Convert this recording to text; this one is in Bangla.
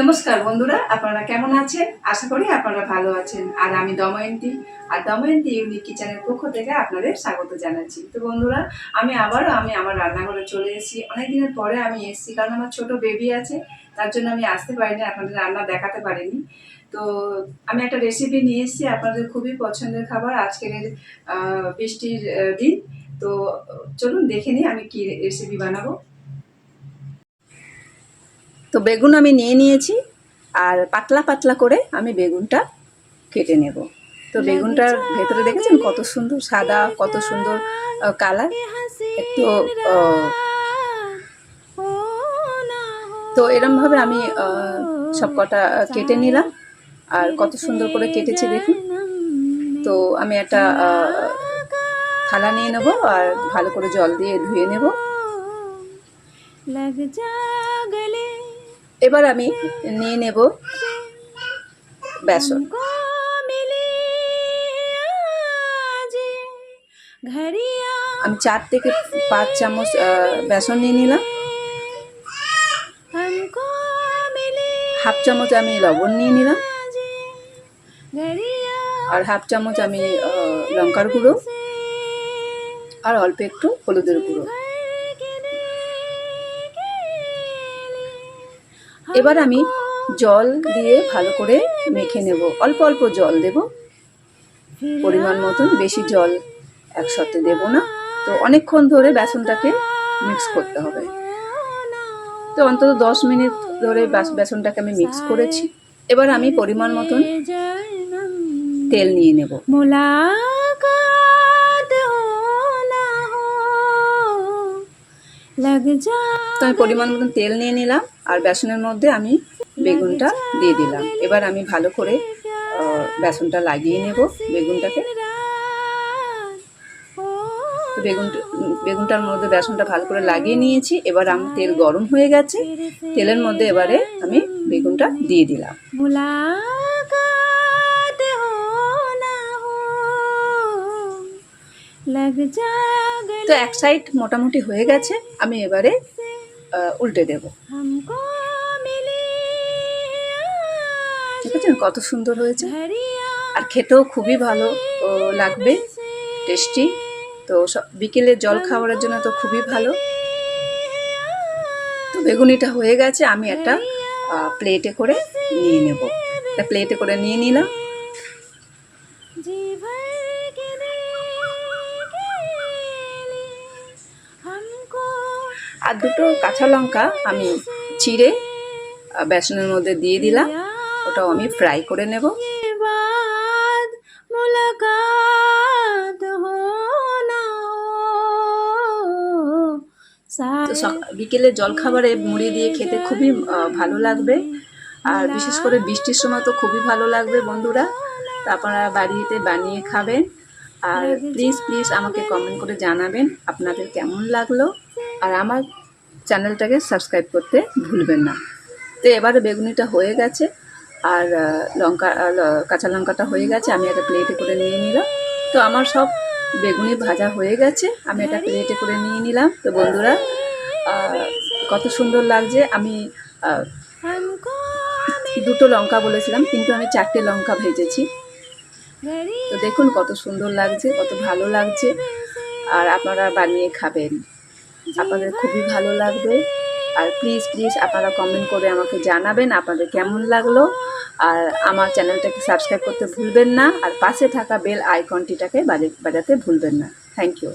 নমস্কার বন্ধুরা, আপনারা কেমন আছেন? আশা করি আপনারা ভালো আছেন। আর আমি দময়ন্তী। আর দময়ন্তী ইউনিক কিচেনের পক্ষ থেকে আপনাদের স্বাগত জানাচ্ছি। তো বন্ধুরা, আমি আবারও আমি আমার রান্নাঘরে চলে এসেছি। অনেক দিনের পরে আমি এসেছি, কারণ আমার ছোট বেবি আছে। তার জন্য আমি আসতে পারিনি, আপনাদের রান্না দেখাতে পারিনি। তো আমি একটা রেসিপি নিয়ে এসেছি, আপনাদের খুবই পছন্দের খাবার, আজকের বৃষ্টির দিন। তো চলুন দেখে নিই আমি কি রেসিপি বানাবো। তো বেগুন আমি নিয়ে নিয়েছি আর পাতলা পাতলা করে আমি বেগুনটা কেটে নেব। তো বেগুনটার ভেতরে দেখেছেন কত সুন্দর সাদা কত সুন্দর কালার? একটু তো এরমভাবে আমি সব কটা কেটে নিলাম। আর কত সুন্দর করে কেটেছি দেখুন। তো আমি একটা থালা নিয়ে নেব আর ভালো করে জল দিয়ে ধুয়ে নেব। লাগ যা এবার আমি নিয়ে নেব বেসন। আমি চার থেকে পাঁচ চামচ বেসন নিয়ে নিলাম। হাফ চামচ আমি লবণ নিয়ে নিলাম। আর হাফ চামচ আমি লঙ্কার গুঁড়ো। আর অল্প একটু হলুদের গুঁড়ো। এবার আমি জল দিয়ে ভালো করে মেখে নেব। অল্প অল্প জল দেব। পরিমাণ মতন বেশি জল একসাথে দেব না। তো অনেকক্ষণ ধরে বেসনটাকে মিক্স করতে হবে। তো অন্তত দশ মিনিট ধরে বেসনটাকে আমি মিক্স করেছি। এবার আমি পরিমাণ মতন তেল নিয়ে নেব। মোলা তো আমি পরিমাণ মতন তেল নিয়ে নিলাম আর বেসনের মধ্যে আমি বেগুনটা দিয়ে দিলাম। এবার আমি ভালো করে বেসনটা লাগিয়ে নেব বেগুনটাকে। বেগুন বেগুনটার মধ্যে বেসনটা ভালো করে লাগিয়ে নিয়েছি। এবার আমি তেল গরম হয়ে গেছে। তেলের মধ্যে এবারে আমি বেগুনটা দিয়ে দিলাম। লগ যায় তো এক সাইড মোটামুটি হয়ে গেছে আমি এবারে উল্টে দেব। দেখেছেন কত সুন্দর হয়েছে। আর খেতেও খুবই ভালো লাগবে টেস্টি। তো বিকেলে জল খাওয়ার জন্য তো খুবই ভালো। তো বেগুনিটা হয়ে গেছে আমি একটা প্লেটে করে নিয়ে নেব। প্লেটে করে নিয়ে নিলাম। আর দুটো কাঁচা লঙ্কা আমি চিড়ে বেসনের মধ্যে দিয়ে দিলাম। ওটাও আমি ফ্রাই করে নেব। বিকেলে জলখাবারে মুড়ি দিয়ে খেতে খুবই ভালো লাগবে। আর বিশেষ করে বৃষ্টির সময় তো খুবই ভালো লাগবে বন্ধুরা। তা আপনারা বাড়িতে বানিয়ে খাবেন। আর প্লিজ প্লিজ আমাকে কমেন্ট করে জানাবেন আপনাদের কেমন লাগল। আর আমার চ্যানেলটাকে সাবস্ক্রাইব করতে ভুলবেন না। তো এবারে বেগুনিটা হয়ে গেছে আর লঙ্কা কাঁচা লঙ্কাটা হয়ে গেছে, আমি একটা প্লেটে করে নিয়ে নিলাম। তো আমার সব বেগুনি ভাজা হয়ে গেছে, আমি একটা প্লেটে করে নিয়ে নিলাম। তো বন্ধুরা কত সুন্দর লাগছে। আমি দুটো লঙ্কা বলেছিলাম, কিন্তু আমি চারটে লঙ্কা ভেজেছি। তো দেখুন কত সুন্দর লাগছে, কত ভালো লাগছে। আর আপনারা বানিয়ে খাবেন। আপনাদের খুবই ভালো লাগবে। আর প্লিজ প্লিজ আপনারা কমেন্ট করে আমাকে জানাবেন আপনাদের কেমন লাগল। আর আমার চ্যানেলটাকে সাবস্ক্রাইব করতে ভুলবেন না। আর পাশে থাকা বেল আইকনটিটাকে বাজে বাজাতে ভুলবেন না। Thank you